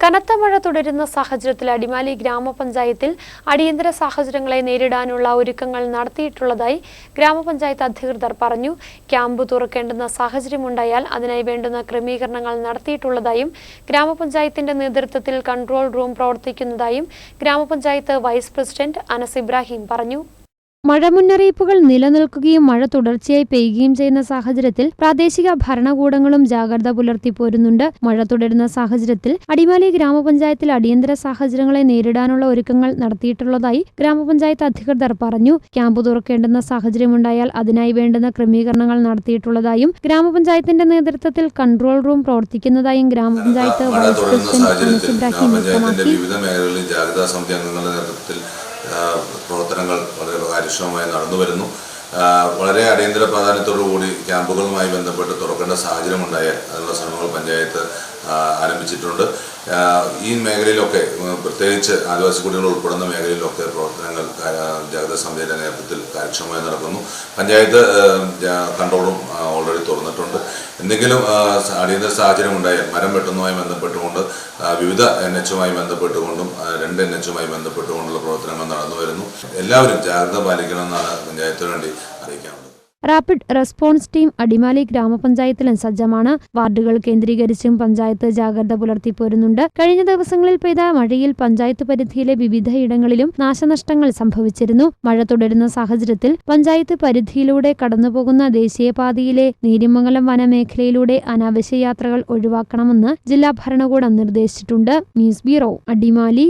കനത്ത മഴ തുടരുന്ന സാഹചര്യത്തിൽ അടിമാലി ഗ്രാമപഞ്ചായത്തിൽ അടിയന്തര സാഹചര്യങ്ങളെ നേരിടാനുള്ള ഒരുക്കങ്ങൾ നടത്തിയിട്ടുള്ളതായി ഗ്രാമപഞ്ചായത്ത് അധികൃതർ പറഞ്ഞു. ക്യാമ്പ് തുറക്കേണ്ടുന്ന സാഹചര്യമുണ്ടായാൽ അതിനായി വേണ്ടുന്ന ക്രമീകരണങ്ങൾ നടത്തിയിട്ടുള്ളതായും ഗ്രാമപഞ്ചായത്തിന്റെ നേതൃത്വത്തിൽ കൺട്രോൾ റൂം പ്രവർത്തിക്കുന്നതായും ഗ്രാമപഞ്ചായത്ത് വൈസ് പ്രസിഡന്റ് അനസ് ഇബ്രാഹിം പറഞ്ഞു. മഴ മുന്നറിയിപ്പുകൾ നിലനിൽക്കുകയും മഴ തുടർച്ചയായി പെയ്യുകയും ചെയ്യുന്ന സാഹചര്യത്തിൽ പ്രാദേശിക ഭരണകൂടങ്ങളും ജാഗ്രത പുലർത്തി പോരുന്നുണ്ട്. മഴ തുടരുന്ന സാഹചര്യത്തിൽ അടിമാലി ഗ്രാമപഞ്ചായത്തിൽ അടിയന്തര സാഹചര്യങ്ങളെ നേരിടാനുള്ള ഒരുക്കങ്ങൾ നടത്തിയിട്ടുള്ളതായി ഗ്രാമപഞ്ചായത്ത് അധികൃതർ പറഞ്ഞു. ക്യാമ്പ് തുറക്കേണ്ടുന്ന സാഹചര്യമുണ്ടായാൽ അതിനായി വേണ്ടുന്ന ക്രമീകരണങ്ങൾ നടത്തിയിട്ടുള്ളതായും ഗ്രാമപഞ്ചായത്തിന്റെ നേതൃത്വത്തിൽ കൺട്രോൾ റൂം പ്രവർത്തിക്കുന്നതായും ഗ്രാമപഞ്ചായത്ത് വൈസ് പ്രസിഡന്റ് വിവിധ നേതൃത്വത്തിൽ പ്രവർത്തനങ്ങൾ വളരെ കാര്യക്ഷമമായി നടന്നു വരുന്നു. വളരെ അടിയന്തര പ്രാധാന്യത്തോടു കൂടി ക്യാമ്പുകളുമായി ബന്ധപ്പെട്ട് തുറക്കേണ്ട സാഹചര്യമുണ്ടായാൽ അതിനുള്ള ശ്രമങ്ങൾ പഞ്ചായത്ത് ആരംഭിച്ചിട്ടുണ്ട്. ഈ മേഖലയിലൊക്കെ പ്രത്യേകിച്ച് ആദിവാസി കുടികൾ ഉൾപ്പെടുന്ന മേഖലയിലൊക്കെ പ്രവർത്തനങ്ങൾ ജാഗ്രത സമിതിയുടെ നേതൃത്വത്തിൽ കാര്യക്ഷമമായി നടക്കുന്നു. പഞ്ചായത്ത് കൺട്രോളും ഓൾറെഡി തുറന്നിട്ടുണ്ട്. എന്തെങ്കിലും അടിയന്തര സാഹചര്യം ഉണ്ടായാൽ മരം വെട്ടുന്നതുമായി ബന്ധപ്പെട്ടുകൊണ്ട് വിവിധ എൻ എച്ചുമായി ബന്ധപ്പെട്ടുകൊണ്ടും രണ്ട് എൻ എച്ചുമായി ബന്ധപ്പെട്ടുകൊണ്ടുള്ള പ്രവർത്തനങ്ങൾ നടന്നു വരുന്നു എല്ലാവരും ജാഗ്രത പാലിക്കണമെന്നാണ് പഞ്ചായത്തിന് വേണ്ടി അറിയിക്കാനുള്ളത്. റാപ്പിഡ് റെസ്പോൺസ് ടീം അടിമാലി ഗ്രാമപഞ്ചായത്തിലും സജ്ജമാണ്. വാർഡുകൾ കേന്ദ്രീകരിച്ചും പഞ്ചായത്ത് ജാഗ്രത പുലർത്തി പോരുന്നുണ്ട്. കഴിഞ്ഞ ദിവസങ്ങളിൽ പെയ്ത മഴയിൽ പഞ്ചായത്ത് പരിധിയിലെ വിവിധയിടങ്ങളിലും നാശനഷ്ടങ്ങൾ സംഭവിച്ചിരുന്നു. മഴ തുടരുന്ന സാഹചര്യത്തിൽ പഞ്ചായത്ത് പരിധിയിലൂടെ കടന്നുപോകുന്ന ദേശീയപാതയിലെ നീരിമംഗലം വനമേഖലയിലൂടെ അനാവശ്യ യാത്രകൾ ഒഴിവാക്കണമെന്ന് ജില്ലാ ഭരണകൂടം നിർദ്ദേശിച്ചിട്ടുണ്ട്. News bureau Adimali.